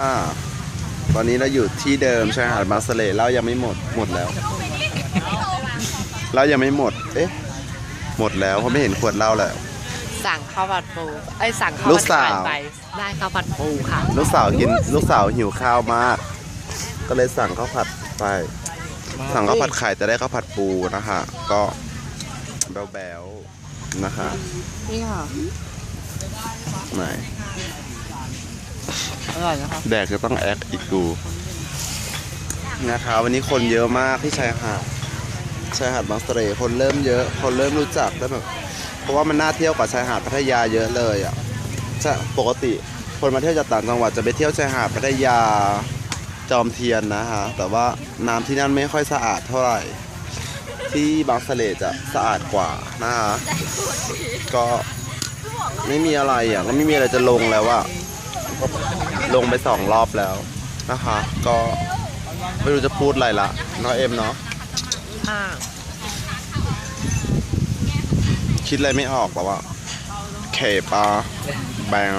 อ่าตอนนี้เราอยู่ที่เดิมชายหาดบางสะเลเรายังไม่หมดหมดแล้ว เรายังไม่หมด เอ๊ะ หมดแล้วเพราะไม่เห็นขวดเหล้าแล้ว สั่งข้าวผัดปูไอ้ยสั่งข้าวลูผักดสาว ไข่ไปได้ข้าวผัดปูค่ะ ลูกสาวกินลูกสาวหิวข้าวมาก ก็เลยสั่งข้าวผัดไป สั่งข้าวผัดไข่แต่ได้ข้าวผัดปูนะคะก็แบวๆนะคะนี่ค่ะไหนอ ร่อยนะคะแดกจะต้องแอคอีกกูนะคะวันนี้คนเยอะมากที่ชายหาดชายหาดบางสะเลคนเริ่มเยอะ คนเริ่มรู้จักแล้วแบบเพราะว่ามันน่าเที่ยวกว่าชายหาดพัทยาเยอะเลยอะจะปกติคนมาเที่ยวจากต่างจังหวัดจะไปเที่ยวชายหาดพัทยาจอมเทียนนะฮะแต่ว่าน้ำที่นั่นไม่ค่อยสะอาดเท่าไหร่ ที่บางสะเลจะสะอาดกว่านะฮะก็ไม่มีอะไรอะก็ไม่มีอะไรจะลงแล้วอะ ลงไปสองรอบแล้วนะคะ ก็ไม่รู้จะพูดอะไรละเนาะเอ็มเนาะอ่าคิดอะไรไม่ออกแบบว่าเคปาแบง